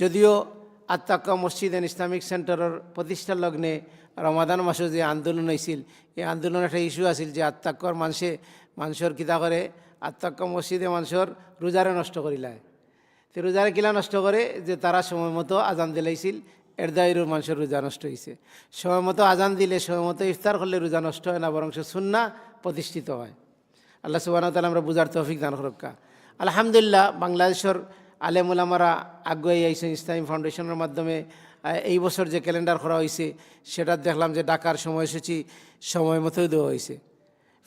যদিও আত্মাক্কা মসজিদ and Islamic সেন্টারের প্রতিষ্ঠার লগ্নে রমাদান মাসে যে আন্দোলন হয়েছিল এই আন্দোলন একটা ইস্যু আছিল যে আত্মাক্কর মানুষে মানুষের কিতা করে, আত্মাক্কা মসজিদে মানুষের রোজারে নষ্ট করিলায় তো রোজারে কিলা নষ্ট করে? যে তারা সময় মতো আজান দিলাইছিল এর দায়েরও মানুষের রোজা নষ্ট হয়েছে সময় মতো আজান দিলে, সময় মতো ইফতার করলে রোজা নষ্ট হয় না বরং সে সুন্না প্রতিষ্ঠিত হয়। আল্লাহ সুবাহ তালা আমরা বুঝার তৌফিক দান রক্ষা আলহামদুলিল্লাহ, বাংলাদেশের আলেমুলামারা আগুয়াই আইসেন ইসলামী ফাউন্ডেশনের মাধ্যমে এই বছর যে ক্যালেন্ডার করা হয়েছে সেটা দেখলাম যে ডাকার সময়সূচি সময় মতোই দেওয়া হয়েছে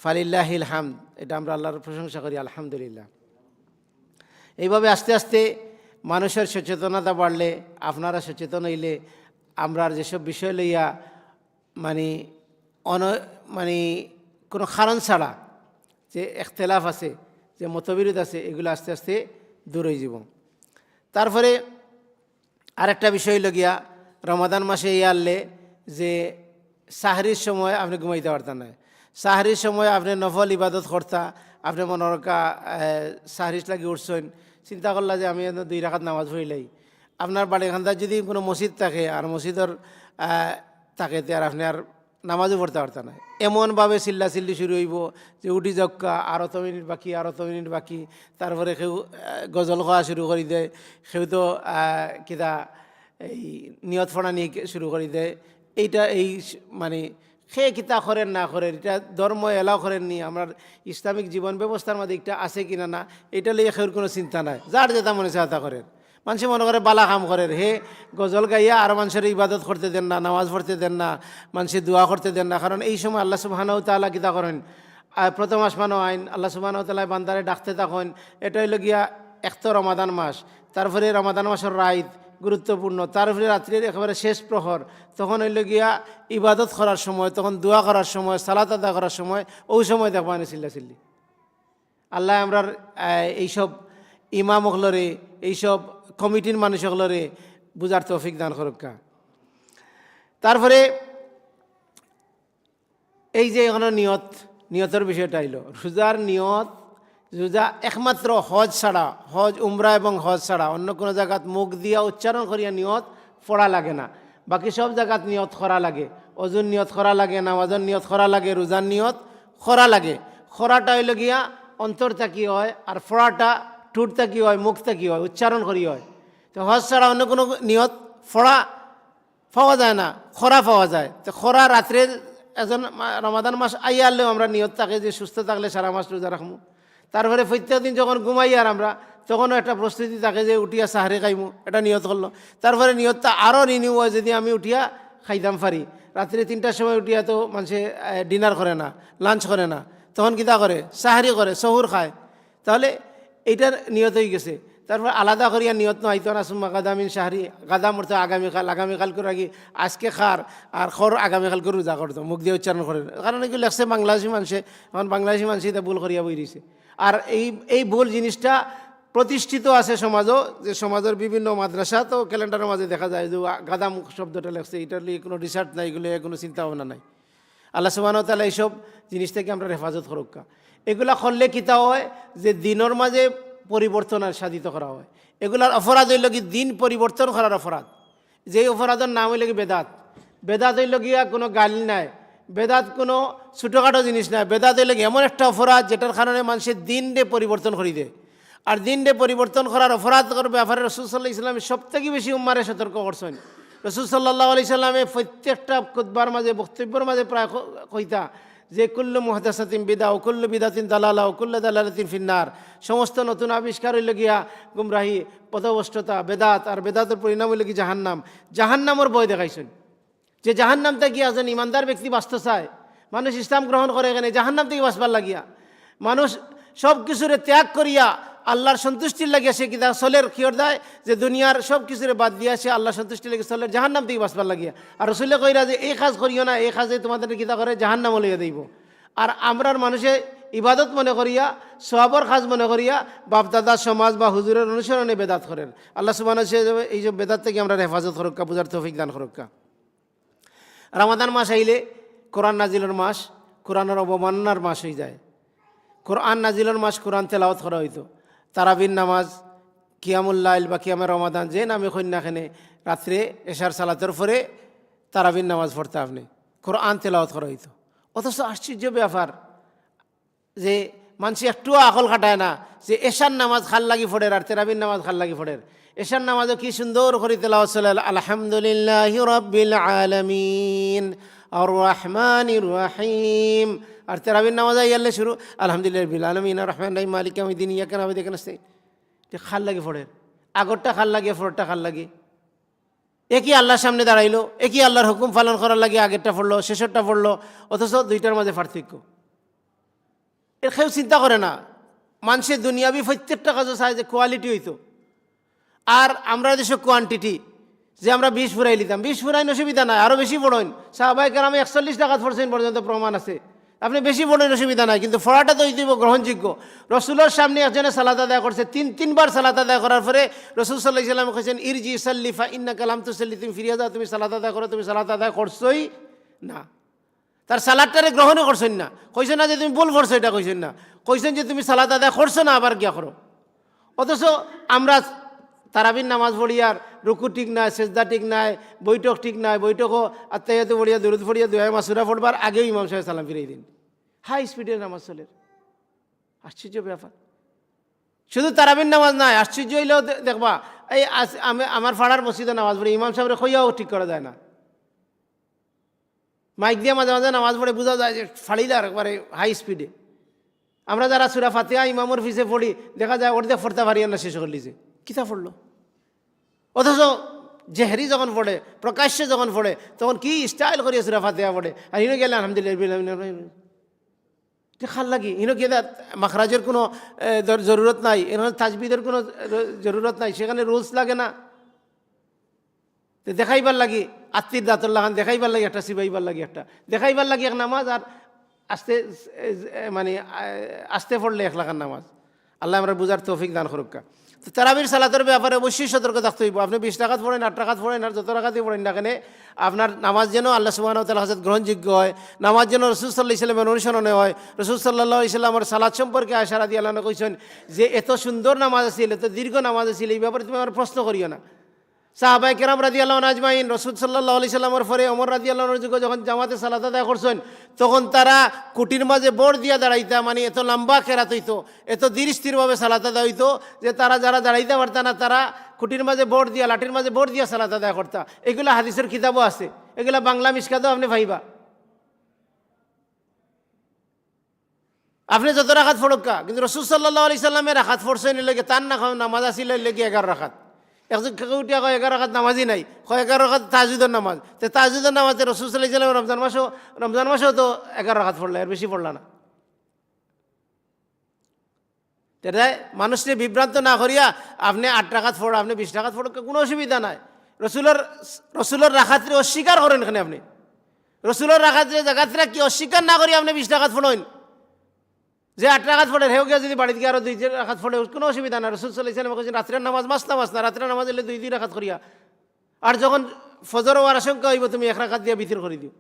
ফালিল্লাহিল হাম এটা আমরা আল্লাহর প্রশংসা করি, আলহামদুলিল্লাহ। এইভাবে আস্তে আস্তে মানুষের সচেতনতা বাড়লে, আপনারা সচেতন হইলে, আমরা যেসব বিষয় লইয়া মানে অন মানে কোনো কারণ ছাড়া যে এখতেলাফ আছে, যে মতবিরোধ আছে, এগুলো আস্তে আস্তে দূর হয়ে যাব। তারপরে আরেকটা বিষয় হইল গিয়া, রমাদান মাসে ইয়ে আনলে যে সাহরির সময় আপনি ঘুমাইতে পারতেন না। সাহরির সময় আপনি নফল ইবাদত করতা, আপনি মনে রকা সাহরিস লাগি উঠছেন, চিন্তা করলা যে আমি দুই রাখাত নামাজ পড়িলাই আপনার বাড়িখান্দার যদি কোনো মসজিদ থাকে, আর মসজিদের থাকে আর আপনি আর নামাজও পড়তে পারতেন না। এমনভাবে চিল্লা চিল্লি শুরু হইব যে উঠি যাক্কা, আর অত মিনিট বাকি, আর অত মিনিট বাকি, তারপরে কেউ গজল খাওয়া শুরু করে দেয়, কেউ তো কিতা, এই নিয়ত ফোড়া নিয়ে শুরু করে দেয়। এইটা এই মানে সে কিতা করেন, না করেন, এটা ধর্ম এলাও করেন নি, আমার ইসলামিক জীবন ব্যবস্থার মধ্যে একটা আছে কিনা না, এটা লইয়া খেউর কোনো চিন্তা নাই। যার যেটা মনে তা করেন। মানুষে মনে করে বালা কাম করেন হে, গজল গাইয়া আর মানুষের ইবাদত করতে দেন না, নামাজ পড়তে দেন না মানুষের দোয়া করতে দেন না। কারণ এই সময় আল্লাহ সুবাহানাউ তাল্লাহ কিতা করেন। প্রথম আসমানো আইন, আল্লাহ সুবাহানাউ তাল্লাহ বান্দারে ডাকতে থাকেন। এটা হইল গিয়া একতো রমাদান মাস। তারপরে রমাদান মাসের রাইত গুরুত্বপূর্ণ। তারপরে রাত্রির একেবারে শেষ প্রহর। তখন হইল গিয়া ইবাদত করার সময়, তখন দোয়া করার সময়, সালাত আদা করার সময়, ওই সময় দেখবানি চিল্লা চিল্লি আল্লাহ আমরার এইসব ইমাম হলরে এইসব কমিটির মানুষ হলরে বুঝার তৌফিক দান করক্কা তারপরে এই যে এখানে নিয়ত, নিয়তের বিষয়টা আইল। রোজার নিয়ত, রোজা একমাত্র হজ ছাড়া, হজ, উমরা এবং হজ ছাড়া, অন্য কোনো জায়গাত মুখ দিয়া উচ্চারণ করিয়া নিয়ত পড়া লাগে না। বাকি সব জায়গাত নিয়ত করা লাগে। অজুন নিয়ত করা লাগে, নামাজর নিয়ত করা লাগে, রোজার নিয়ত করা লাগে। খরাটা হইল গিয়া অন্তর থাকি হয় আর ফড়াটা ঠুট থাকি হয়, মুখ থাকি হয়, উচ্চারণ করি হয়। তো হজ ছাড়া অন্য কোনো নিয়ত ফড়া পাওয়া যায় না, খরা পাওয়া যায়। তো খরা রাত্রে এজন রমাদান মাস আইয়া আনলেও আমরা নিয়ত থাকে যে সুস্থ থাকলে সারা মাস রোজা রাখব তারপরে প্রত্যেক দিন যখন ঘুমাই আর আমরা, তখনও একটা প্রস্তুতি থাকে যে উঠিয়া সাহারে খাইমু, এটা নিয়ত করল। তারপরে নিয়তটা আরও রিনিউ হয় যদি আমি উঠিয়া খাইতাম পারি। রাত্রে তিনটার সময় উঠিয়া তো মানুষে ডিনার করে না, লাঞ্চ করে না। তখন কিতা করে? সাহারি করে সহুর খায়। তাহলে এইটার নিয়ত হয়ে গেছে। তারপর আলাদা করিয়া নিয়ত ন আইতো না সুম্মা গাদামিন শাহরি গাদাম মরতো আগামীকাল আগামীকাল করে আগে আজকে খার আর খর আগামীকাল করে রোজা করতো, মুখ দিয়ে উচ্চারণ করে। কারণ এগুলো লেখছে বাংলাদেশি মানুষে, এখন বাংলাদেশি মানুষ এটা ভুল করিয়া বই দিছে। আর এই এই ভুল জিনিসটা প্রতিষ্ঠিত আছে সমাজও, যে সমাজের বিভিন্ন মাদ্রাসা তো ক্যালেন্ডারের মাঝে দেখা যায় যে গাদাম শব্দটা লেখছে এটার লিয়ে কোনো রিসার্চ নাই, এগুলো কোনো চিন্তা ভাবনা নাই। আল্লাহ সুবাহ তালা এইসব জিনিস থেকে আমরা হেফাজত করক্কা এগুলা করলে কিতা হয়? যে দিনের মাঝে পরিবর্তন আর সাধিত করা হয়। এগুলার অপরাধ হইল কি দিন পরিবর্তন করার অপরাধ। যে অপরাধের নাম হইল কি বেদাত। বেদাত হইল গিয়া কোনো গালি নাই। বেদাত কোনো ছোটোখাটো জিনিস নাই। বেদাত হইল এমন একটা অপরাধ যেটার কারণে মানুষের দিন ডে পরিবর্তন করি দেয়। আর দিন ডে পরিবর্তন করার অপরাধ করার ব্যাপারে রসুল সাল্লাহ সব থেকে বেশি উম্মারে সতর্ক করছেন। রসুল সাল্লাহ আলি সাল্লামে প্রত্যেকটা খুদ্বার মাঝে, বক্তব্যের মাঝে প্রায় কইতা যে, কুল্লু মুহাদাসাতিন বিদা ও কুল্লু বিদাতিন দালালা ও কুল্লু দালালাতিন ফিন্নার। সমস্ত নতুন আবিষ্কার হইল গিয়া গুমরাহি পদবষ্টতা বেদাত, আর বেদাতের পরিণাম হইল কি জাহান্নাম। জাহান্নামর বই দেখাইছেন। যে, জাহান্নাম থেকে একজন ইমানদার ব্যক্তি বাঁচতে চায়, মানুষ ইসলাম গ্রহণ করে এখানে জাহান্নাম থেকে বাঁচবার লাগিয়া। মানুষ সব কিছুরে ত্যাগ করিয়া আল্লাহর সন্তুষ্টির লাগিয়া সে কিতা সলের খিয়র দেয় যে দুনিয়ার সব কিছুরে বাদ দিয়া সে আল্লাহর সন্তুষ্টির লাগে সলের জাহান্নাম থেকে বাঁচবার লাগিয়া। আর রসুল্লে কইরা যে, এই কাজ করিও না, এই কাজে তোমাদের কিতা করে জাহান্নাম লইয়া দিব আর আমরার মানুষে ইবাদত মনে করিয়া, সোয়াবর খাজ মনে করিয়া বাপদাদা সমাজ বা হুজুরের অনুসরণে বেদাত করেন। আল্লাহ সুবাহ এই যে বেদাত থেকে আমরা হেফাজত করক্কা বুঝার তৌফিক দান করক্কা রামাদান মাস আইলে কোরআন নাজিলের মাস, কোরআনের অবমাননার মাস হয়ে যায়। কোরআন নাজিলের মাস কোরআন তেলাওয়াত করা হইতো। তারাবিন নামাজ কিয়ামুল্লাইল বা কিয়ামে রমাদান, যে নামে কন্যাখানে রাত্রে এশার সালাতের পরে তারাবিন নামাজ পড়তে আপনি। কোরআন তেলাওয়াত করা হইতো। অথচ আশ্চর্য ব্যাপার যে মানুষ একটুও আকল খাটায় না, যে এশার নামাজ খাল লাগি ফোড়ের আর তেরাবিন নামাজ খাল লাগি ফোড়ের এশার নামাজও কি সুন্দর করে তেলাওয়াত চলে, আলহামদুলিল্লাহ রব্বিল আলমিন। আর রহমান রাহিম। আর তেরাবিন নামাজ আইয়ালে শুরু। আলহামদুলিল্লাহ বিল আলমিন রহমান রাহিম, মালিক আমি দিন ইয়াকেন আমি দেখেন আসতে খাল লাগে ফোড়ের আগরটা খাল লাগে ফোরটা খাল লাগে। একই আল্লাহর সামনে দাঁড়াইলো? একই আল্লাহর হুকুম পালন করার লাগে? আগেরটা পড়ল শেষেরটা পড়ল অথচ দুইটার মাঝে পার্থক্য। এর কেউ চিন্তা করে না। মানুষের দুনিয়াবি প্রত্যেকটা কাজও চায় যে কোয়ালিটি হইতো। আর আমরা দেশে কোয়ান্টিটি যে আমরা বিষ ফুরাই নিতাম বিষ ফুরাইন অসুবিধা নাই আরও বেশি পড়েন সাহবাইকার আমি একচল্লিশ টাকা পড়ছেন পর্যন্ত প্রমাণ আছে। আপনি বেশি পড়েন অসুবিধা নাই, কিন্তু ফড়াটা তো হইতেইব গ্রহণযোগ্য। রসুলের সামনে একজনে সালাত আদায় করছে, তিন তিনবার সালাত আদায় করার পরে রসুল সাল্লাহ ইসলাম কেছেন ইরজি সাল্লিফা ইন্না কালাম তো সাল্লি তুমি ফিরিয়ে যাও তুমি সালাত আদায় করো, তুমি সালাত আদায় করছোই না। তার সালাদটারে গ্রহণও করছেন না। কইছেন না যে তুমি ভুল করছ, এটা কইছেন না। কইছেন যে তুমি সালাদ আদায় করছ না, আবার গিয়া করো। অথচ আমরা তারাবিন নামাজ পড়ি আর রুকু ঠিক নাই, সেজদা ঠিক নাই, বৈঠক ঠিক নাই, বৈঠকও আত্মাইয়াতে পড়িয়া দূরত পড়িয়া দুয়াই মাসুরা পড়বার আগেও ইমাম সাহেব সালাম ফিরিয়ে দিন। হাই স্পিডের নামাজ চলে। আশ্চর্য ব্যাপার। শুধু তারাবিন নামাজ নাই, আশ্চর্য হইলেও দেখবা, এই আমি আমার ফাড়ার মসজিদে নামাজ পড়ি, ইমাম সাহেবের খইয়াও ঠিক করা যায় না। মাইক দিয়ে মাঝে মাঝে নামাজ পড়ে বোঝা যায় যে ফাড়িলার একবারে হাই স্পিডে। আমরা যারা সুরা ফাতিয়া ইমামর ফিসে পড়ি, দেখা যায় ওর দিয়ে ফোরতা পারি না শেষ করলিছে কিতা পড়ল অথচ জেহেরি যখন পড়ে প্রকাশ্যে যখন পড়ে তখন কি স্টাইল করিয়া সুরা ফাতিয়া পড়ে আর ইনো গেলে আলহামদুলিল্লাহ খাল লাগি ইনো গেলে মাখরাজের কোনো জরুরত নাই এখানে তাজবিদের কোনো জরুরত নাই সেখানে রুলস লাগে না। দেখাইবার লাগি আত্মীর দাঁতর লাগান দেখাইবার লাগি একটা সিবাইবার লাগি একটা। দেখাইবার লাগি এক নামাজ আর আস্তে মানে আস্তে পড়লে এক লাখান নামাজ। আল্লাহ আমরা বুঝার তৌফিক দান করুকা তো তারাবির সালাতের ব্যাপারে অবশ্যই সতর্ক থাকতে হইব। আপনি বিশ টাকা পড়েন, আট টাকা পড়েন, আর যত টাকাতে পড়েন না কেন, আপনার নামাজ যেন আল্লাহ সুবাহ হাজত গ্রহণযোগ্য হয়, নামাজ যেন রসুল সাল্লাহ ইসলামের অনুসরণে হয়। রসুল সাল্লাহ ইসলামের সালাদ সম্পর্কে আশারাদি আল্লাহ কইছেন যে, এত সুন্দর নামাজ আছিল, এত দীর্ঘ নামাজ আছিল, এই ব্যাপারে তুমি আমার প্রশ্ন করিও না। সাহাবাই কেরাম রাজি আল্লাহ নাজমাইন রসুল সাল্লাহ আলি সাল্লামের ফরে অমর রাজি আল্লাহর যুগে যখন জামাতে সালাত আদায় করছেন, তখন তারা কুটির মাঝে বোর দিয়া দাঁড়াইতা মানে এত লম্বা কেরাত হইতো, এত ধীর স্থিরভাবে সালাত আদায় হইতো, যে তারা যারা দাঁড়াইতে পারত না, তারা কুটির মাঝে বোর দিয়া, লাঠির মাঝে বোর দিয়া সালাত আদায় করতা। এগুলো হাদিসের কিতাবও আছে। এগুলা বাংলা মিসকাতেও আপনি ভাইবা আপনি যত রাখাত ফড়ক্কা কিন্তু রসুদ সাল্লাহ আলি সাল্লামের রাখাত ফড়ছেন লেগে তার না নামাজ আসিল লেগে এগারো রাখাত। একজন কেউ উঠিয়া কয়, এগারো নামাজই নাই। কয়, এগারো রাখাত তাজুদের নামাজ। তো তাজুদের নামাজে রসুল সাল্লাহ ইসলাম রমজান মাসেও রমজান মাসেও তো এগারো রাখাত পড়লে আর বেশি পড়লা না। মানুষকে বিভ্রান্ত না করিয়া আপনি আট টাকাত ফোড় আপনি বিশ টাকাত ফোড় কোনো অসুবিধা নাই। রসুলের রসুলের রাখাত্রে অস্বীকার করেন এখানে আপনি? রসুলের রাখাত্রে জায়গাত্রে কি অস্বীকার না করি আপনি বিশ টাকাত ফোড়েন যে আট রাখাত ফোড়ে হেউ গিয়া যদি বাড়িতে গিয়ে আরও দুই রাখাত ফোড়ে কোনো অসুবিধা না রসুল সাল্লাহ ইসলাম কইছেন রাত্রের নামাজ মাস নামাজ না রাত্রের নামাজ এলে দুই দুই রাখাত করিয়া। আর যখন ফজর হওয়ার আশঙ্কা হইব, তুমি এক রাখাত দিয়া বিতির করে দিও।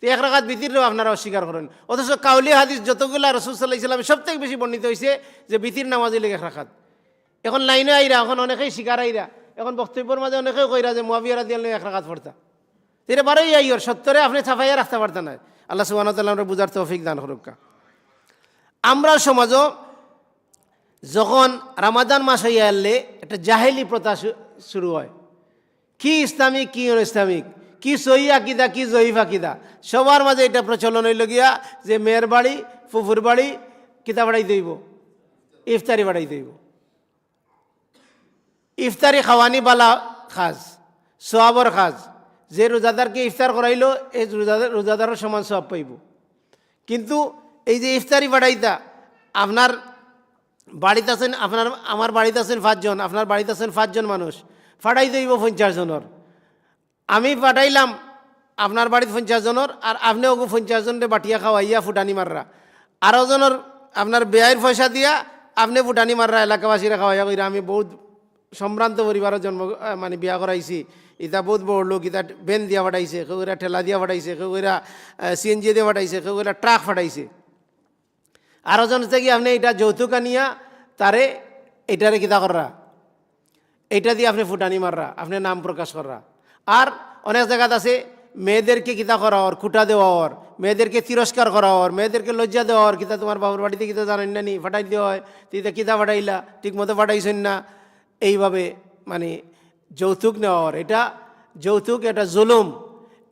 তো এক রাখাত বিতিরও আপনারা অস্বীকার করেন। অথচ কাউলি হাদিস যতগুলা রসুল সাল্লাহ সব থেকে বেশি বর্ণিত হয়েছে যে বিতির নামাজ এলে এক রাখাত এখন লাইনে আইরা, এখন অনেকেই শিকার আইরা, এখন বক্তব্যের মাঝে অনেকেই কইরা যে মুয়াবিয়ারা দিয়ে এক রাখাত পড়তা। এটা বারোই আইয়র, সত্তরে আপনি ছাপাইয়া রাখতে পারতেন না। আল্লাহ সুবাহ আমরা বুঝার তৌফিক দান করুকা। আমরা সমাজও যখন রামাদান মাস হইয়া এলে একটা জাহেলি প্রথা শুরু হয়। কি ইসলামিক, কি অন ইসলামিক কি সহি আকিদা, কি জয়ীফ আকিদা? সবার মাঝে এটা প্রচলন হইল গিয়া যে মেয়ের বাড়ি, ফুফুর বাড়ি কিতা বাড়াই দইব, ইফতারি বাড়াই দইব। ইফতারি খাওয়ানি বালা খাজ, সোয়াবর খাজ। যে রোজাদারকে ইফতার করাইলো, এই রোজাদার রোজাদারের সমান সব পাইব। কিন্তু এই যে ইফতারি বাড়াইতা, আপনার বাড়িতে আছেন, আপনার, আমার বাড়িতে আছেন পাঁচজন, আপনার বাড়িতে আছেন পাঁচজন মানুষ ফাটাই দইব পঞ্চাশ জনের। আমি পাঠাইলাম আপনার বাড়িতে পঞ্চাশ জনের আর আপনি ওগো পঞ্চাশ জনের বাটিয়া খাওয়াইয়া ফুটানি মাররা। আরও জনের আপনার ব্যয়ের পয়সা দিয়া আপনি ফুটানি মাররা, এলাকাবাসীরা খাওয়াইয়া কইরা আমি বহুত সম্ভ্রান্ত পরিবারের জন্ম মানে বিয়া করাইছি। ইটা বহুত বড় লোক ইটা বেন দিয়া ফাটাইছে কেউ ঠেলা দিয়া ফাটাইছে কেউ সিএনজি দিয়ে ফাটাইছে কেউ ট্রাক ফাটাইছে আরও জন কি, আপনি এটা যৌতুক আনিয়া তারে এটারে কিতা কররা? এইটা দিয়ে আপনি ফুটানি মাররা, আপনি নাম প্রকাশ করা আর অনেক জায়গাত আছে, মেয়েদেরকে কিতা করা ওর খুঁটা দেওয়া ওর মেয়েদেরকে তিরস্কার করা ওর মেয়েদেরকে লজ্জা দেওয়া ওর কিতা তোমার বাবুর বাড়িতে কিতা জানেন না নি, ফাটাই দেওয়া হয়, তিতা কিতা ফাটাইলা ঠিক মতো ফাটাইছেন না, এইভাবে মানে যৌতুক নেওয়া ওর এটা যৌতুক, এটা জুলুম,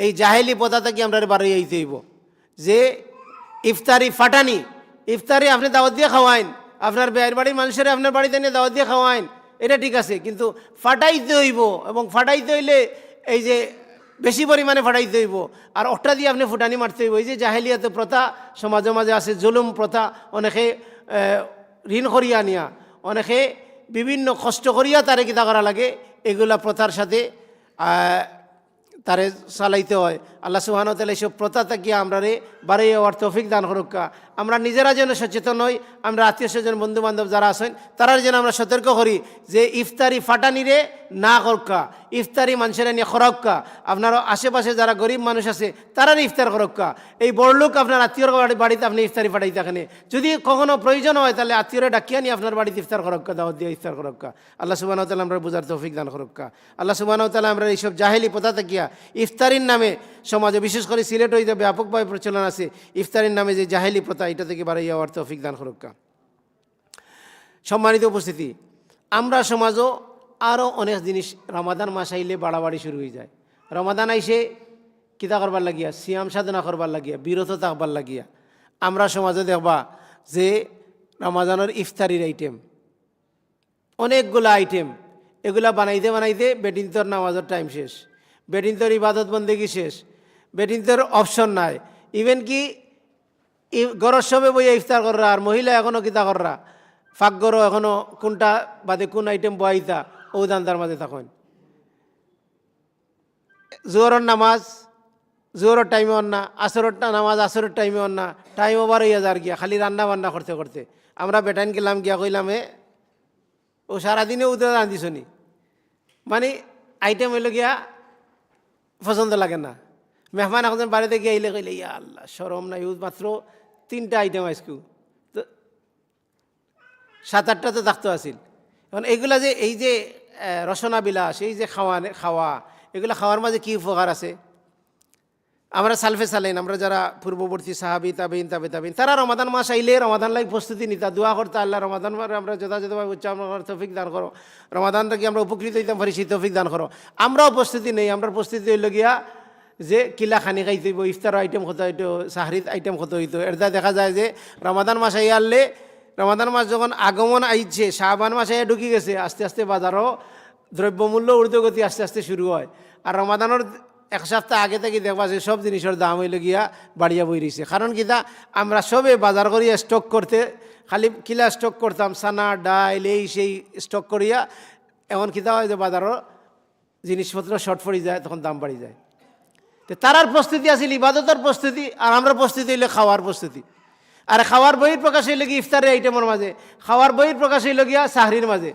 এই জাহেলি পথা থেকে আমরা বাড়ি আইতে হইব। যে ইফতারি ফাটানি ইফতারি আপনি দাওয়াত দিয়ে খাওয়াইন। আপনার বেয়ের বাড়ির মানুষের আপনার বাড়িতে নিয়ে দাওয়াত দিয়ে খাওয়াইন। এটা ঠিক আছে, কিন্তু ফাটাইতে হইব এবং ফাটাইতে হইলে এই যে বেশি পরিমাণে ফাটাইতে হইব। আর ওটা দিয়ে আপনি ফুটানি মারতে হইব। এই যে জাহেলিয়াতে প্রথা, সমাজে মাঝে আছে জুলুম প্রথা, অনেকে ঋণ করিয়া নিয়া অনেকে বিভিন্ন কষ্ট করিয়া তারে কিতা করা লাগে। এগুলা প্রথার সাথে তারে চালাইতে হয়। আল্লাহ সুহান তালা এইসব প্রথা থেকে আমরা রে বাড়ি হওয়ার তৌফিক দান করুকা আমরা নিজেরা যেন সচেতন হই, আমরা আত্মীয় স্বজন বন্ধু বান্ধব যারা আছেন তারা যেন আমরা সতর্ক করি যে ইফতারি ফাটানিরে না করকা ইফতারি মানুষের নিয়ে খরক্কা আপনার আশেপাশে যারা গরিব মানুষ আছে তারা ইফতার করক্কা এই বড়লোক আপনার আত্মীয়র বাড়িতে আপনি ইফতারি ফাটাই থাকেন। যদি কখনো প্রয়োজন হয়, তাহলে আত্মীয়রা ডাকিয়া নিয়ে আপনার বাড়িতে ইফতার করক্কা দাওয়াত দিয়ে ইফতার করক্কা আল্লাহ সুবাহ তালা আমরা বুঝার তৌফিক দান করক্কা আল্লাহ সুবাহ তালা আমরা এইসব জাহেলি পথা থাকিয়া ইফতারির নামে সমাজে, বিশেষ করে সিলেট হইতে ব্যাপকভাবে প্রচলন আছে, ইফতারির নামে যে জাহেলি প্রথা, এটা থেকে বাড়াই যাওয়ার তৌফিক দান করক্কা সম্মানিত উপস্থিতি, আমরা সমাজও আরও অনেক জিনিস রমাদান মাস আইলে বাড়াবাড়ি শুরু হয়ে যায়। রমাদান আইসে কিতা করবার লাগিয়া? সিয়াম সাধনা করবার লাগিয়া, বিরত থাকবার লাগিয়া। আমরা সমাজে দেখবা যে রমাদানের ইফতারির আইটেম অনেকগুলো আইটেম এগুলা বানাইতে বানাইতে বেডিন্তর নামাজের টাইম শেষ। বেডিন্তর ইবাদত বন্দেগি শেষ। বেডিন্তর অপশন নাই। ইভেন কি গরর সবে বইয়া ইফতার কররা, আর মহিলা এখনও কিতা কররা? ফাঁকগর এখনও কোনটা বাদে কোন আইটেম বয়াইতা, ও দান্দার মাঝে তখন জোহরের নামাজ, জোহরের টাইমে অন্না, আসরের নামাজ আসরের টাইমে অন্না টাইম ওভার হইয়া যার গিয়া, খালি রান্না বান্না করতে করতে। আমরা বেটাইন গেলাম গিয়া কইলাম, এ, ও সারাদিনে উদয় রাঁধিছনি। মানে আইটেম হইল গিয়া পছন্দ লাগে না। মেহমান এখন বাড়িতে গিয়ে আইলে কইলে, ইয়া আল্লাহ সরম নাই মাত্র তিনটা আইটেম আইসকু তো সাত আটটা তো থাকতে আসিল এখন এইগুলা যে, এই যে রসনাবিলাস রসনা বিলাস এই যে খাওয়া খাওয়া, এগুলো খাওয়ার মাঝে কী উপকার আছে? আমরা সালফে সালেন আমরা যারা পূর্ববর্তী সাহাবি তাবিন তাবে তাবিন তারা রমাদান মাস আইলে রমাদান লাই প্রস্তুতি নিতা, দোয়া করতে, আল্লাহ রমাদান মাসে আমরা যথাযথভাবে করার তৌফিক দান করো। রমাদান থেকে আমরা উপকৃত হইতাম পারি সেই তৌফিক দান করো। আমরাও প্রস্তুতি নেই, আমরা প্রস্তুতি হইল গিয়া যে কিলা খানি খাইতে হইব, ইফতার আইটেম কত হইতো, সাহরিত আইটেম কত হইতো। এটা দেখা যায় যে রমাদান মাস আই আনলে, রমাদান মাস যখন আগমন আইছে শাহবান মাসে ঢুকি গেছে, আস্তে আস্তে বাজারও দ্রব্যমূল্য ঊর্ধ্বগতি আস্তে আস্তে শুরু হয়। আর রমাদানের এক সপ্তাহ আগে থেকে দেখবা যে সব জিনিসের দাম হইলে গিয়া বাড়িয়া বই রয়েছে কারণ কিতা আমরা সবে বাজার করিয়া স্টক করতে, খালি কিলা স্টক করতাম সানা ডাইল, এই সেই স্টক করিয়া, এমন কিতা হয় যে বাজারও জিনিসপত্র শর্ট পড়ে যায়, তখন দাম বাড়ি যায়। তো তারার প্রস্তুতি আছিল, ইবাদতার প্রস্তুতি, আর আমরা প্রস্তুতি হইলে খাওয়ার প্রস্তুতি। আর খাওয়ার বইয়ের প্রকাশ হইলে কি ইফতারের আইটেমের মাঝে, খাওয়ার বইয়ের প্রকাশ হইল গিয়া সাহরির মাঝে।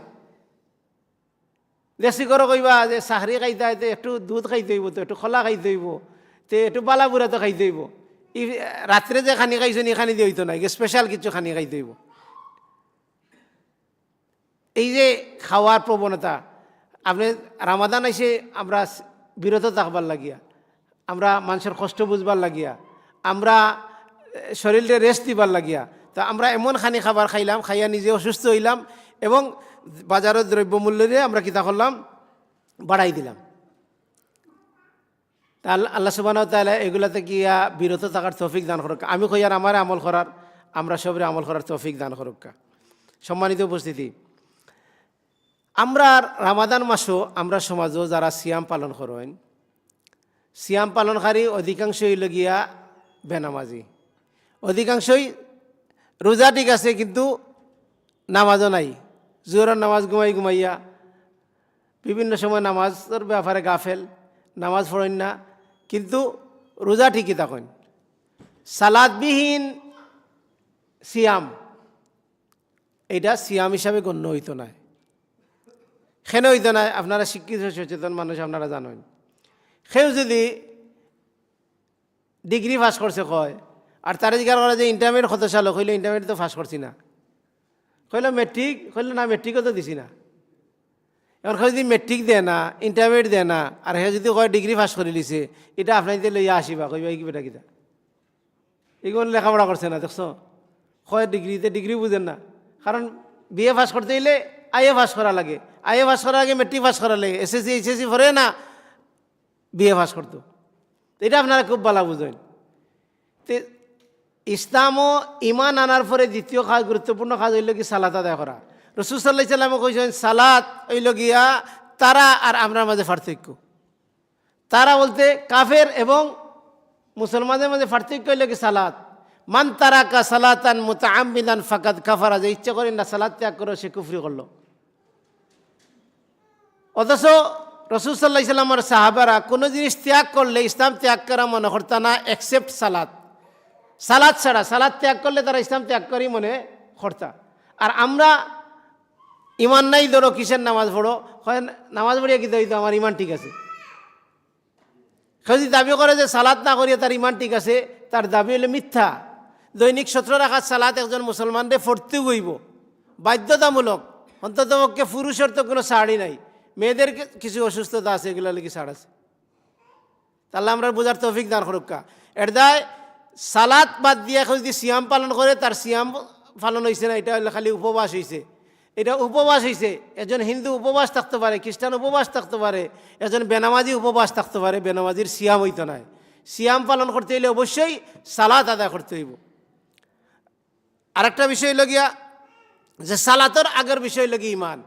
দেশি করে কইবা, যে চাকরি খাইতে খাইতে একটু দুধ খাইতে হইব তো একটু খোলা খাইতে হইব তে একটু বালা বুড়া তো খাইতে হইব ই রাত্রে যে খানি খাইছো, নি খানি দিয়ে হইতো না স্পেশাল কিছু খানি খাইতে হইব এই যে খাওয়ার প্রবণতা আপনি রামাদান এসে আমরা বিরত থাকবার লাগিয়া, আমরা মানুষের কষ্ট বুঝবার লাগিয়া, আমরা শরীরে রেস্ট দিবার লাগিয়া, তো আমরা এমন খানি খাবার খাইলাম, খাইয়া নিজে অসুস্থ হইলাম, এবং বাজারের দ্রব্যমূল্যরে আমরা কিতা করলাম? বাড়াই দিলাম। তা আল্লাহ- সুবাহ তাহলে এগুলাতে গিয়া বিরত থাকার তৌফিক দান করুক। আমি কই আর আমার আমল করার, আমরা সবরে আমল করার তৌফিক দান করুক। সম্মানিত উপস্থিতি, আমরা রামাদান মাসও আমরা সমাজও যারা সিয়াম পালন করেন, সিয়াম পালনকারী অধিকাংশই হইল গিয়া বেনামাজি। অধিকাংশই রোজা ঠিক আছে কিন্তু নামাজও নাই। জোহরের নামাজ ঘুমাই ঘুমাইয়া, বিভিন্ন সময় নামাজের ব্যাপারে গাফেল, নামাজ পড়েন না, কিন্তু রোজা ঠিকই থাকেন। সালাদবিহীন সিয়াম, এটা সিয়াম হিসাবে গণ্য হইতো না। কেন হইতো না, আপনারা শিক্ষিত, সচেতন মানুষ আপনারা জানেন। সেও যদি ডিগ্রি পাস করছে কয়, আর তারা জিজ্ঞাসা করে যে ইন্টারমিডিয়েট কত সাল হইলে ইন্টারমিডিয়েট তো পাস করছি না। কইল মেট্রিক কইল না মেট্রিকও তো দিছি না। এখন যদি মেট্রিক দেয় না ইন্টারমিডিয়েট দেয় না, আর সে যদি কয় ডিগ্রি পাস করে লিছে, এটা আপনাদের লইয়া আসিবা, কইবা কি বেটা কিতা। এগুলো লেখাপড়া করছে না, দেখছ? হয় ডিগ্রিতে ডিগ্রি বুঝেন না। কারণ বিএ পাস করতে গেলে আইএ পাস করা লাগে। আইএ পাস করার আগে মেট্রিক পাস করা লাগে। এসএসসি এইচএসসি পরে না বিএ পাস করতো। এটা আপনারা খুব ভালো বুঝেন। তে ইসলাম ও ইমান আনার পরে দ্বিতীয় কাজ গুরুত্বপূর্ণ কাজ হইল কি সালাত আদায় করা। রসুল সাল্লাহ সাল্লামে কইছেন, সালাত হইল গিয়া তারা আর আমরা মাঝে পার্থক্য। তারা বলতে, কাফের এবং মুসলমানদের মাঝে পার্থক্য হইল কি সালাত। মান তারাকা সালাতান মুতাআম্মিদান ফাকাদ কাফারা, যে ইচ্ছা করেন না সালাত ত্যাগ করো, সে কুফরি করল। অথচ রসুল সাল্লাহ ইসলামের সাহাবারা কোনো জিনিস ত্যাগ করলে ইসলাম ত্যাগ করা মনে করতা না একসেপ্ট সালাত। সালাদ ছাড়া, সালাদ ত্যাগ করলে তারা ইসলাম ত্যাগ করেই মনে করতা। আর আমরা ইমান নাই, ধরো কিসের নামাজ পড়ো? হয় নামাজ পড়িয়া কি হইতো আমার ইমান ঠিক আছে। যদি দাবি করে যে সালাদ না করিয়া তার ইমান ঠিক আছে, তার দাবি হলে মিথ্যা। দৈনিক সতেরো রাখার সালাদ একজন মুসলমানরে ফরতেও গইব বাধ্যতামূলক। অন্তত পক্ষে পুরুষের তো কোনো শাড়ি নাই। মেয়েদের কিছু অসুস্থতা আছে এগুলো লাগি ছাড় আছে। তাহলে আমরা বোঝার তৌফিক দান করুকা এর দায় সালাত বাদ দিয়ে এখন যদি সিয়াম পালন করে, তার সিয়াম পালন হয়েছে না, এটা হলে খালি উপবাস হয়েছে এটা উপবাস হয়েছে একজন হিন্দু উপবাস থাকতে পারে, খ্রিস্টান উপবাস থাকতে পারে একজন বেনামাজি উপবাস থাকতে পারে, বেনামাজির সিয়াম হইতো নাই। সিয়াম পালন করতে হইলে অবশ্যই সালাত আদায় করতে হইব। আরেকটা বিষয় হইল গিয়া যে সালাতর আগের বিষয় গিয়া ইমান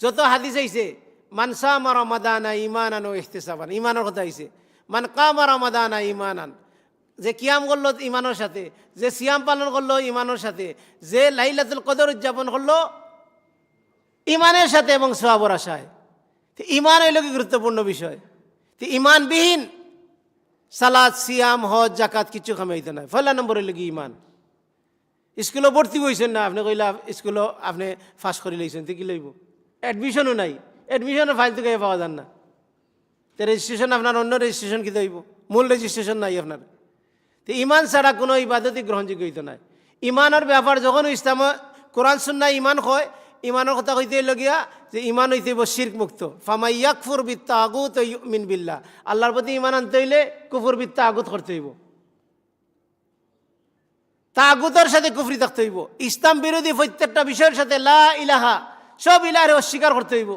যত হাদিস আইছে মান সামা রমাদানা ইমানান ও ইহতিসাবান ইমানের কথা আইছে মান কামা ইমান ইমানান যে কিয়াম করল ইমানের সাথে, যে সিয়াম পালন করল ইমানের সাথে, যে লাইলাতুল কদর উদযাপন করল ইমানের সাথে এবং সোয়াবর আশায়। ইমান হইল কি গুরুত্বপূর্ণ বিষয়? তো ইমানবিহীন সালাদ, সিয়াম, হজ জাকাত কিছু খামাইতে নাই। ফলা নম্বর হইল কি ইমান স্কুলে ভর্তি হয়েছেন না? আপনি কইলা স্কুলও আপনি ফার্স্ট করে লইছেন, তো কি লইব? এডমিশনও নাই। এডমিশনের ফাইল তো কেউ পাওয়া যান না। তো রেজিস্ট্রেশন আপনার অন্য রেজিস্ট্রেশন কি দইব মূল রেজিস্ট্রেশন নাই আপনার। তো ইমান ছাড়া কোনো ইবাদতই গ্রহণযোগ্য হইতো নাই। ইমানের ব্যাপার যখন ইসলাম কোরআন সুন্না ইমান হয় ইমানের কথা কইতে লগিয়া যে ইমান হইতে শির্ক মুক্ত। ফামাই ইয়াকফুর বিত্তা আগুত মিন বিল্লা আল্লাহর প্রতি ইমান আনতে হইলে কুফুর বিত্তা আগুত করতে হইব। তাগুতের সাথে কুফরি থাকতে হইব। ইসলাম বিরোধী প্রত্যেকটা বিষয়ের সাথে লা ইলাহা, সব ইলাহে অস্বীকার করতে হইব।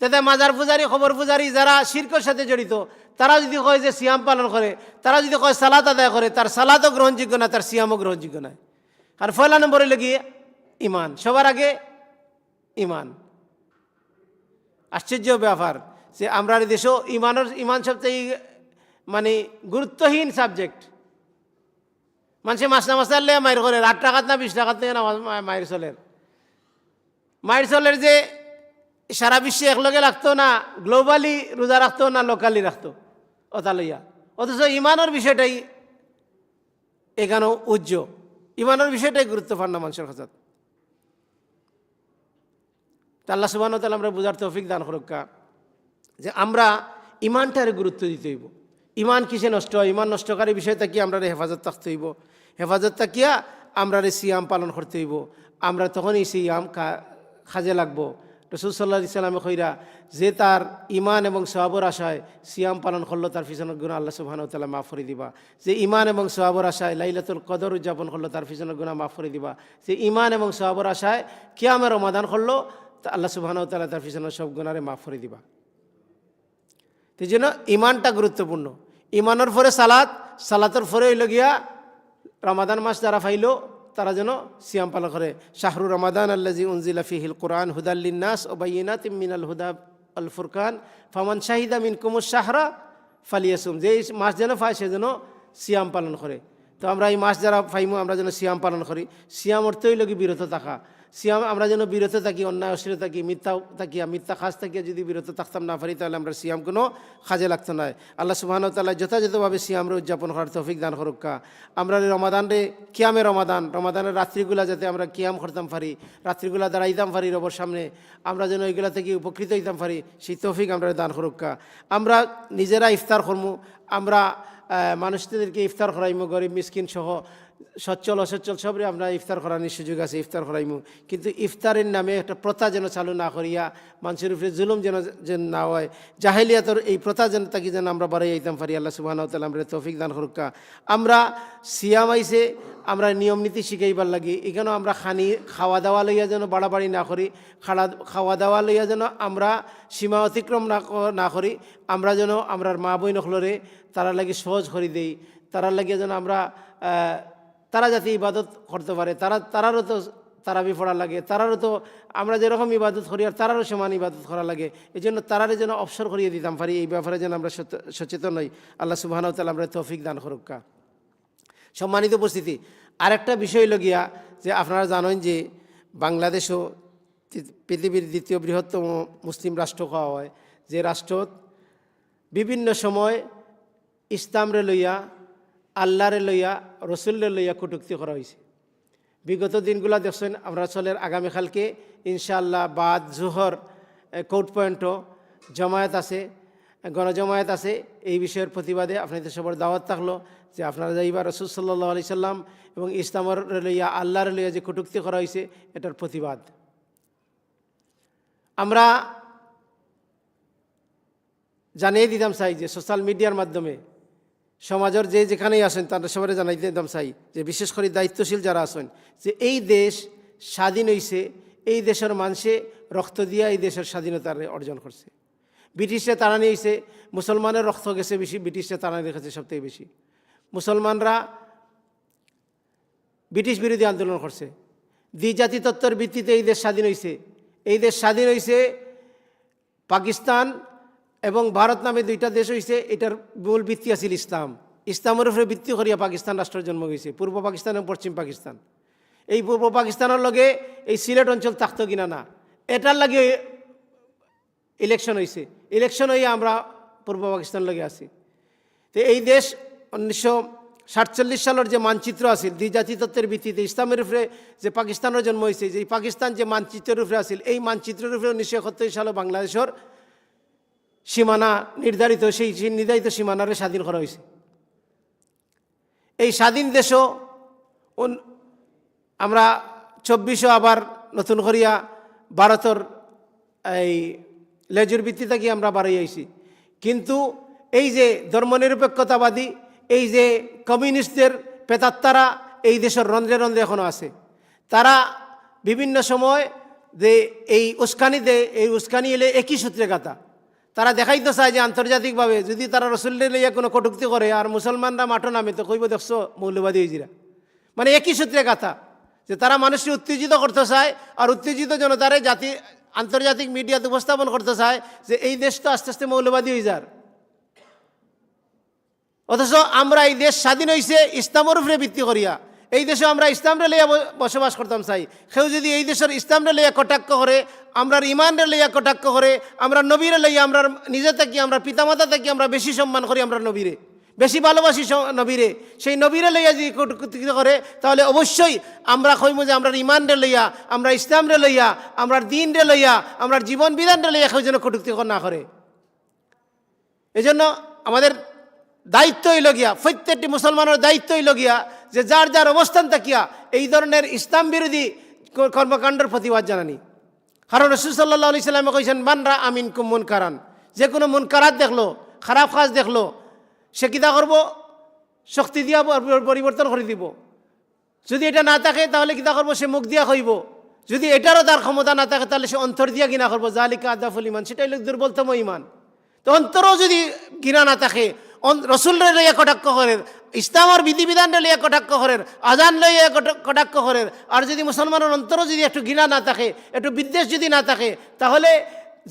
তাতে মাজার পূজারি, খবর পূজারি যারা শির্কর সাথে জড়িত তারা যদি কয় যে সিয়াম পালন করে, তারা যদি কয় সালাত আদায় করে, তার সালাতও গ্রহণযোগ্য না, তার সিয়ামও গ্রহণযোগ্য নয় আর ফয়লা নম্বর গিয়ে ইমান সবার আগে ইমান আশ্চর্য ব্যাপার যে আমরা দেশও ইমানের ইমান সবচেয়ে মানে গুরুত্বহীন সাবজেক্ট মানুষে মাস নামাজ চাললে মায়ের করে আট টাকাত না, বিশ টাকাত থেকে না মায়ের চলের মায়ের চলের যে সারা বিশ্বে একলগে রাখতো না গ্লোবালি রোজা রাখতো না লোকালি রাখতো। ওটা লইয়া। অথচ ইমানের বিষয়টাই এখানেও উজ্জ ইমানের বিষয়টাই গুরুত্বপূর্ণ মানুষের কাছে তা আল্লাহ সুবাহ তাহলে আমরা বোঝার তৌফিক দান করুকা যে আমরা ইমানটারে গুরুত্ব দিতে হইব। ইমান কিসে নষ্ট হয়? ইমান নষ্টকারী বিষয় থাকি আমরা হেফাজত থাকতে হইব? হেফাজত থাকিয়া আমরা সিয়াম পালন করতে হইব। আমরা তখনই সিয়াম কা- কাজে লাগবো। রসুল সাল্লাহ ইসলামে কইরা যে তার ইমান এবং সোয়াবর আশায় সিয়াম পালন করল, তার পিছনের গুণা আল্লাহ সুবাহান তাল্লাহ মাফ করে দিবা। যে ইমান এবং সোয়াবর আশায় লাইলাতুল কদর উদযাপন করল, তার পিছনের গুণা মাফ করে দিবা। যে ইমান এবং সোয়াবর আশায় কিয়ামের রমাদান করল, তা আল্লাহ সুবাহান তাল্লাহ তার পিছনের সব গুণারে মাফ করে দিবা। সেই জন্য ইমানটা গুরুত্বপূর্ণ। ইমানের পরে সালাত, সালাতের পরে হইল গিয়া রমাদান মাস যারা ফাইল তারা যেন সিয়াম পালন করে। শাহরু রমাদান আল্লাজি উনজিলা ফিহিল কোরআন হুদাল্লিন নাস ও বাইনাত মিনাল হুদা আল ফুরকান। ফামান শাহিদা মিন কুমুর শাহরা ফালিয়াসুম। যে এই মাস যেন পায় সে যেন সিয়াম পালন করে। তো আমরা এই মাস যারা ফাইমু, আমরা যেন সিয়াম পালন করি। সিয়াম অর্থ হইল বিরত থাকা। সিয়াম, আমরা যেন বিরত থাকি অন্যায় অশ্লীল থাকি, মিথ্যা থাকিয়া মিথ্যা খাস থাকিয়া যদি বিরত থাকতাম না পারি, তাহলে আমরা সিয়াম কোনো কাজে লাগতো না। আল্লাহ সুবাহ তাল্লাহ যথাযথভাবে সিয়ামরে উদযাপন করার তৌফিক দান করুকা আমরা এই রমাদান রে কিয়ামে রমাদান, রমাদানের রাত্রিগুলা যাতে আমরা কিয়াম করতাম পারি, রাত্রিগুলা দাঁড়াইতাম পারি রবর সামনে, আমরা যেন এইগুলা থেকে উপকৃত হইতাম পারি, সেই তৌফিক আমরা দান করুকা আমরা নিজেরা ইফতার করমু, আমরা মানুষদেরকে ইফতার করাইমু, গরিব, মিসকিন সহ সচ্ছল, অসচ্ছল সবরে আমরা ইফতার করানোর সুযোগ আছে, ইফতার করাইমু। কিন্তু ইফতারের নামে একটা প্রথা যেন চালু না করিয়া, মানুষের উপরে জুলুম যেন যেন না হয়, জাহেলিয়াতর এই প্রথা যেন তাকে যেন আমরা বাড়াই আইতাম পারি, আল্লাহ সুবাহ আমরা তৌফিক দান করুকা আমরা সিয়াম আইসে আমরা নিয়ম নীতি শিখাইবার লাগি, এখানেও আমরা খানি, খাওয়া দাওয়া লইয়া যেন বাড়াবাড়ি না করি, খাড়া, খাওয়া দাওয়া লইয়া যেন আমরা সীমা অতিক্রম না না করি, আমরা যেন আমরা মা বই নখলরে তারা লাগি সহজ করে দেই তারা লাগিয়ে যেন আমরা তারা যাতে ইবাদত করতে পারে, তারা, তারারও তো তারাবি পড়া লাগে, তারারও তো আমরা যেরকম ইবাদত করি আর তারারও সমান ইবাদত করা লাগে। এই জন্য তারারে যেন অবসর করিয়ে দিতাম পারি, এই ব্যাপারে যেন আমরা সচেতন হই আল্লাহ সুবাহ তালা আমরা তৌফিক দান করুকা সম্মানিত উপস্থিতি, আরেকটা বিষয় লগিয়া যে আপনারা জানেন যে বাংলাদেশও পৃথিবীর দ্বিতীয় বৃহত্তম মুসলিম রাষ্ট্র হওয়া হয়। যে রাষ্ট্রত বিভিন্ন সময় ইসলামরে লইয়া আল্লাহরে লইয়া, রসুলরে লইয়া কটুক্তি করা হয়েছে বিগত দিনগুলা দেখছেন, আমরা চলের আগামীকালকে ইনশাআল্লাহ বাদ, জোহর কোর্ট পয়েন্টও জমায়েত আছে গণজমায়েত আছে। এই বিষয়ের প্রতিবাদে আপনাদের সবার দাওয়াত থাকল যে আপনারা যাইবা রসুল সাল্লাহ আলি সাল্লাম এবং ইসলামর লইয়া, আল্লাহর লইয়া যে কটুক্তি করা হয়েছে এটার প্রতিবাদ। আমরা জানিয়ে দিতাম চাই যে সোশ্যাল মিডিয়ার মাধ্যমে সমাজের যে যেখানেই আসেন তারা সবাই জানাই দিতাম চাই যে বিশেষ করে দায়িত্বশীল যারা আছেন, যে এই দেশ স্বাধীন হইছে, এই দেশের মানুষে রক্ত দিয়া এই দেশের স্বাধীনতা অর্জন করছে। ব্রিটিশরা তারা নিয়েছে মুসলমানের রক্ত গেছে বেশি, ব্রিটিশরা তারা রেখেছে সবথেকে বেশি। মুসলমানরা ব্রিটিশ বিরোধী আন্দোলন করছে। দ্বিজাতি তত্ত্বের ভিত্তিতে এই দেশ স্বাধীন হয়েছে এই দেশ স্বাধীন হয়েছে পাকিস্তান এবং ভারত নামে দুইটা দেশ হয়েছে এটার মূল ভিত্তি আছিল ইসলাম। ইসলামের উপরে ভিত্তি করিয়া পাকিস্তান রাষ্ট্রের জন্ম হয়েছে পূর্ব পাকিস্তান এবং পশ্চিম পাকিস্তান। এই পূর্ব পাকিস্তানের লগে এই সিলেট অঞ্চল থাকতো কিনা না, এটার লাগে ইলেকশন হয়েছে ইলেকশন হয়ে আমরা পূর্ব পাকিস্তান লগে আছি। তো এই দেশ উনিশশো সাতচল্লিশ সালের যে মানচিত্র আছিল দ্বিজাতি তত্ত্বের ভিত্তিতে ইসলামের উপরে যে পাকিস্তানের জন্ম হয়েছে যে পাকিস্তান যে মানচিত্রের উপরে আছিল, এই মানচিত্রের উপরে উনিশশো একাত্তর সালে বাংলাদেশের সীমানা নির্ধারিত, সেই নির্ধারিত সীমানারে স্বাধীন করা হয়েছে। এই স্বাধীন দেশও আমরা চব্বিশও আবার নতুন করিয়া ভারতের এই লেজুর ভিত্তি থেকে আমরা বাড়াই আইছি। কিন্তু এই যে ধর্মনিরপেক্ষতাবাদী, এই যে কমিউনিস্টদের পেতাত্তারা এই দেশের রন্ধ্রে রন্ধ্রে এখনও আছে, তারা বিভিন্ন সময় যে এই উস্কানি দেয় এই উস্কানি এলে একই সূত্রে গাথা। তারা দেখাইতে চায় যে আন্তর্জাতিকভাবে যদি তারা রসুল্লে লইয়া কোনো কটুক্তি করে আর মুসলমানরা মাঠো নামে, তো কইব, দেখছ, মৌলবাদী হয়েছিরা মানে একই সূত্রে কথা, যে তারা মানুষকে উত্তেজিত করতে চায় আর উত্তেজিত জনতারে জাতি, আন্তর্জাতিক মিডিয়াতে উপস্থাপন করতে চায় যে এই দেশ তো আস্তে আস্তে মৌলবাদী হয়ে যার। অথচ আমরা এই দেশ স্বাধীন হয়েছে ইসলামের উপরে ভিত্তি করিয়া। এই দেশে আমরা ইসলামরে লইয়া বসবাস করতাম, চাই। কেউ যদি এই দেশের ইসলামরে লইয়া কটাক্ষ করে আমরা ইমানরে লইয়া কটাক্ষ করে, আমরা নবীরে লইয়া, আমরা নিজে থাকি, আমরা পিতামাতা থাকি, আমরা বেশি সম্মান করি আমরা নবীরে। বেশি ভালোবাসি নবীরে। সেই নবীরে লইয়া যদি কটুক্তি করে, তাহলে অবশ্যই আমরা কইমু যে আমরা ইমানরে লইয়া, আমরা ইসলামরে লইয়া আমরা দিনরে লইয়া আমরা জীবন বিধানরে লইয়া কেউ যেন কটুক্তি না করে। এজন্য আমাদের দায়িত্ব হইল গিয়া, প্রত্যেকটি মুসলমানের দায়িত্ব হইল গিয়া যে যার যার অবস্থান থাকিয়া এই ধরনের ইসলাম বিরোধী কর্মকাণ্ডের প্রতিবাদ জানানি। কারণ রসুল সাল্লাহ আলি সাল্লামে কইছেন মানরা আমিন কুম মন কারান যে কোনো মন কারাত দেখল, খারাপ কাজ দেখল, সে কিতা করব? শক্তি দিয়া পর- পরিবর্তন করে দিব। যদি এটা না থাকে, তাহলে কিতা করব? সে মুখ দিয়া কইব। যদি এটারও তার ক্ষমতা না থাকে, তাহলে সে অন্তর দিয়া কিনা করব। জালিকা আদাফুল ইমান, সেটাই লোক দুর্বলতম ইমান। তো অন্তরও যদি ঘৃণা না থাকে রসুলরে লইয়া কটাক্ষ করেন, ইসলামের বিধিবিধানরে লইয়া কটাক্ষ করেন, আজান লইয়া কটাক্ষ করেন। আর যদি মুসলমানের অন্তরও যদি একটু ঘৃণা না থাকে, একটু বিদ্বেষ যদি না থাকে, তাহলে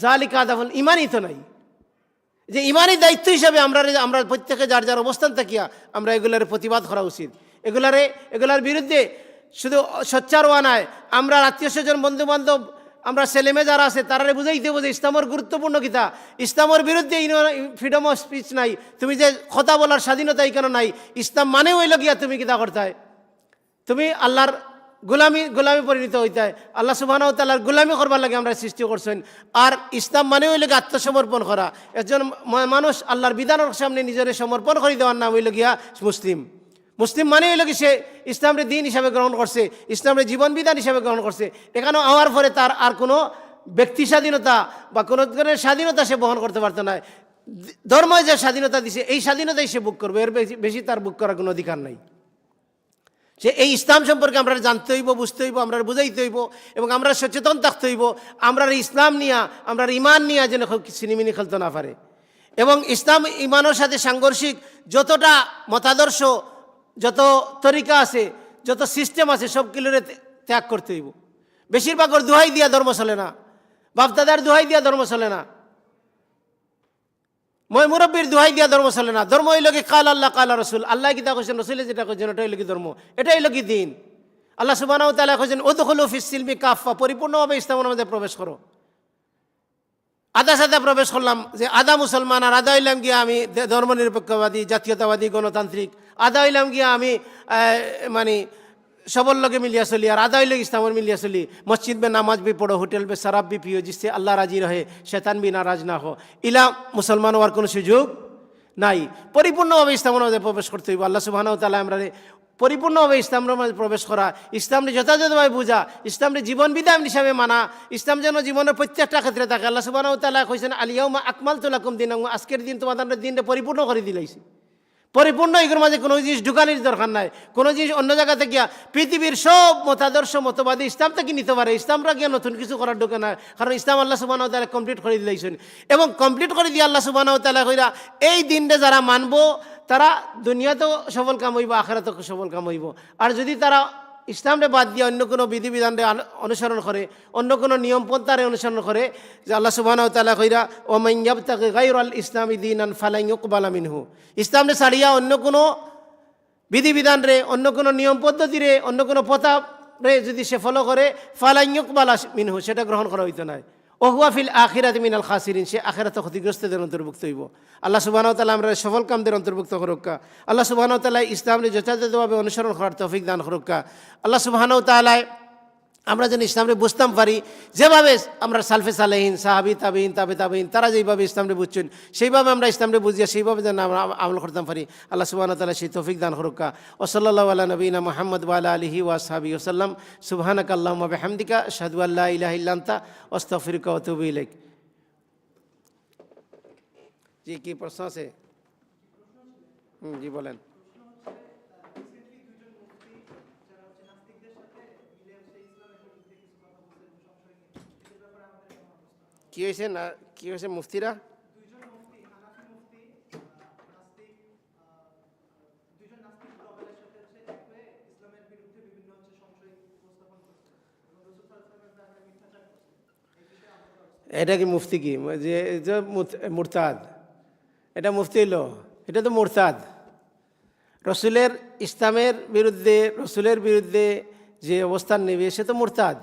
জালিকা আদাফুল ইমানই তো নাই। যে ইমানই দায়িত্ব হিসাবে আমরা আমরা প্রত্যেকে যার যার অবস্থান থাকিয়া আমরা এগুলার প্রতিবাদ করা উচিত। এগুলারে এগুলার বিরুদ্ধে শুধু সোচ্চার হওয়া নয় আমরা আত্মীয় স্বজন বন্ধু বান্ধব আমরা ছেলেমে যারা আছে, তারারে বুঝাইতে বুঝে ইসলামের গুরুত্বপূর্ণ কিতা? ইসলামের বিরুদ্ধে ফ্রিডম অফ স্পিচ নাই। তুমি যে কথা বলার স্বাধীনতা কেন নাই, ইসলাম মানে হইল গিয়া তুমি কিতা করতে তুমি আল্লাহর গোলামি গোলামি পরিণত হইতে হয় আল্লাহ সুবাহ তাল্লাহর গোলামি করবার লাগে আমরা সৃষ্টি করছেন। আর ইসলাম মানে হইলে গিয়ে আত্মসমর্পণ করা। একজন মানুষ আল্লাহর বিধানের সামনে নিজের সমর্পণ করে দেওয়ার নাম হইল গিয়া মুসলিম। মুসলিম মানে হইল কি সে ইসলামের দিন হিসাবে গ্রহণ করছে, ইসলামের জীবন বিধান হিসাবে গ্রহণ করছে। এখানে হওয়ার পরে তার আর কোনো ব্যক্তি স্বাধীনতা বা কোনো ধরনের স্বাধীনতা সে বহন করতে পারতো না। ধর্ম যে স্বাধীনতা দিছে, এই স্বাধীনতাই সে বুক করবে, এর বেশি তার বুক করার কোনো অধিকার নাই। সে এই ইসলাম সম্পর্কে আমরা জানতে হইব, বুঝতে হইব, আমরা বুঝাইতে হইব এবং আমরা সচেতন থাকতে হইব আমরা ইসলাম নিয়া আমরা ইমান নিয়া যেন সিনেমিনি খেলতে না পারে। এবং ইসলাম ইমানের সাথে সাংঘর্ষিক যতটা মতাদর্শ যত তরিকা আছে, যত সিস্টেম আছে সবগুলোরে ত্যাগ করতে হইব। বেশিরভাগ ওর দোহাই দিয়া ধর্ম চলে না। বাপদাদার দোহাই দিয়া ধর্ম চলে না। মই মুরব্বীর দোহাই দিয়া ধর্ম চলে না। ধর্ম হইল কি কাল আল্লাহ, কাল রসুল। আল্লাহ কিতা কৈছেন রসুলে যেটা কৈছেন ওটাই হইল কি ধর্ম। এটাই হইল কি দিন। আল্লাহ সুবাহ তালা কৈছেন ওদখলু ফিসিলমি কাফা পরিপূর্ণভাবে ইসলামের মধ্যে প্রবেশ করো। আধা সাদা প্রবেশ করলাম যে আধা মুসলমান আর আধা হইলাম গিয়া আমি ধর্মনিরপেক্ষবাদী, জাতীয়তাবাদী, গণতান্ত্রিক। আদা হইলাম গিয়া আমি মানে সবর লগে মিলিয়া চলি আর আদা হইলে ইসলামের মিলিয়া চলি। মসজিদ বে নামাজ বি পড়ো, হোটেল বে শরাব বি পিও, জিসে আল্লাহ রাজি রহে শেতান বি নারাজ না হো। ইলা মুসলমান হওয়ার কোনো সুযোগ নাই। পরিপূর্ণভাবে ইসলামের মধ্যে প্রবেশ করতে হইব। আল্লাহ সুবাহ তালা আমরা পরিপূর্ণভাবে ইসলামের মধ্যে প্রবেশ করা ইসলামটি যথাযথভাবে বোঝা ইসলামটি জীবন বিধান হিসাবে মানা, ইসলাম যেন জীবনের প্রত্যেকটা ক্ষেত্রে থাকে। আল্লাহ সুবাহ তালা কইছেন আলিয়াউমা আকমাল তোলাকুম দিন আজকের দিন তোমাদের দিনটা পরিপূর্ণ করে দিলাইছি। পরিপূর্ণ এগুলোর মাঝে কোনো জিনিস ঢুকানির দরকার নাই। কোনো জিনিস অন্য জায়গা থেকে পৃথিবীর সব মতাদর্শ, মতবাদী ইসলাম থেকে নিতে পারে? ইসলামরা গিয়ে নতুন কিছু করার ঢুকে না? কারণ ইসলাম আল্লাহ সুবাহ তালা কমপ্লিট করে দিলাইছেন এবং কমপ্লিট করে দিয়ে আল্লাহ সুবাহ তালা কইরা, এই দিনটা যারা মানবো, তারা দুনিয়াতেও সফল কাম হইব, আখেরাতেও সফল কাম হইব। আর যদি তারা ইসলামরে বাদ দিয়ে অন্য কোনো বিধিবিধানরে অনুসরণ করে, অন্য কোনো নিয়ম পন্থারে অনুসরণ করে যে আল্লাহ সুবাহ তালা কইরা ওমাইয়াব তাকে গাইর আল ইসলামী দিন আন ফালাই ইকবালা মিনহু। ইসলামরে ছাড়িয়া অন্য কোনো বিধিবিধানরে, অন্য কোনো নিয়ম পদ্ধতি রে অন্য কোনো প্রথা রে যদি সে ফলো করে ফালাই ইকবালা মিনহু, সেটা গ্রহণ করা হইতো না। ওহুয়া ফিল আখিরাত মিনাল খাসিরিন, সে আখিরাত ক্ষতিগ্রস্তদের অন্তর্ভুক্ত হইব। আল্লাহ সুবাহ তালা আমরা সফল কামদের অন্তর্ভুক্ত হরক্কা আল্লাহ সুবাহ ইসলামের যথাযথভাবে অনুসরণ করার তৌফিক দান হরক্কা আল্লাহ সুবাহ তালায় আমরা যেন ইসলামকে বুঝতাম পারি। যেভাবে আমরা সালফে সালেহীন সাহাবি তাবিন তাবে তাবিন তারা যেইভাবে ইসলামকে বুঝছেন সেইভাবে আমরা ইসলামকে বুঝিয়া সেইভাবে যেন আমরা আম- আমল করতাম পারি। আল্লাহ সুবাহ তালা সেই তৌফিক দান করুকা। ওসল্লাহ আল্লাহ নবীনা মোহাম্মদ ওয়ালা আলহি ওয়া সাহাবি ওসাল্লাম সুবহানাক আল্লাহ হামদিকা শাহদু আল্লাহ ইলাহ ইল্লান্তা অস্তফিরকা অতুবু ইলাইক। জি কি প্রশ্ন আছে? হুম, জি বলেন। কি হয়েছে না কি হয়েছে মুফতিরা এটা কি মুফতি কি যে মুরতাদ এটা মুফতি হইল এটা তো মুরতাদ রসুলের ইসলামের বিরুদ্ধে রসুলের বিরুদ্ধে যে অবস্থান নেবে সে তো মুরতাদ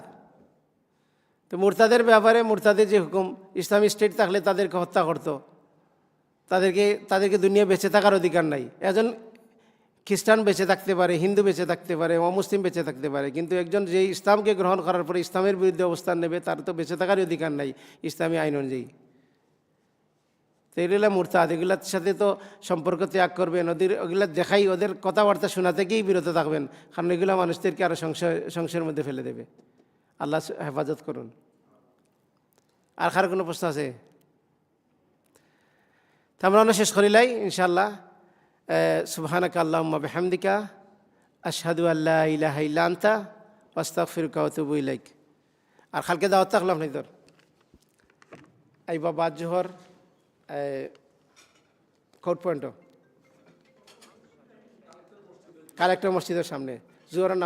তো মুরতাদের ব্যাপারে মুরতাদের যে হুকুম, ইসলামী স্টেট থাকলে তাদেরকে হত্যা করতো। তাদেরকে তাদেরকে দুনিয়া বেঁচে থাকার অধিকার নাই। একজন খ্রিস্টান বেঁচে থাকতে পারে, হিন্দু বেঁচে থাকতে পারে, অমুসলিম বেঁচে থাকতে পারে, কিন্তু একজন যে ইসলামকে গ্রহণ করার পরে ইসলামের বিরুদ্ধে অবস্থান নেবে, তার তো বেঁচে থাকার অধিকার নাই ইসলামী আইন অনুযায়ী। তো এগুলো মুরতাদ, এগুলার সাথে তো সম্পর্ক ত্যাগ করবেন, ওদের, ওগুলো দেখাই, ওদের কথাবার্তা শোনা থেকেই বিরত থাকবেন, কারণ এগুলো মানুষদেরকে আরও সংশয়, সংশয়ের মধ্যে ফেলে দেবে। আল্লাহ হেফাজত করুন। আর কার কোনো প্রশ্ন আছে? তা আমরা অন্য শেষ করিলাই ইনশাল্লাহ সুবহানাকা আল্লাহুম্মা বিহামদিকা, আশহাদু আল্লা ইলাহা ইল্লা আনতা ওয়াস্তাগফিরুকা ওয়া আতুবু ইলাইক। আর খালকে দাওয়াত থাকলাম নাই তোর? আইবা বাদ জোহর কোর্ট পয়েন্ট কালেক্টর মসজিদের সামনে। জোহরের নাম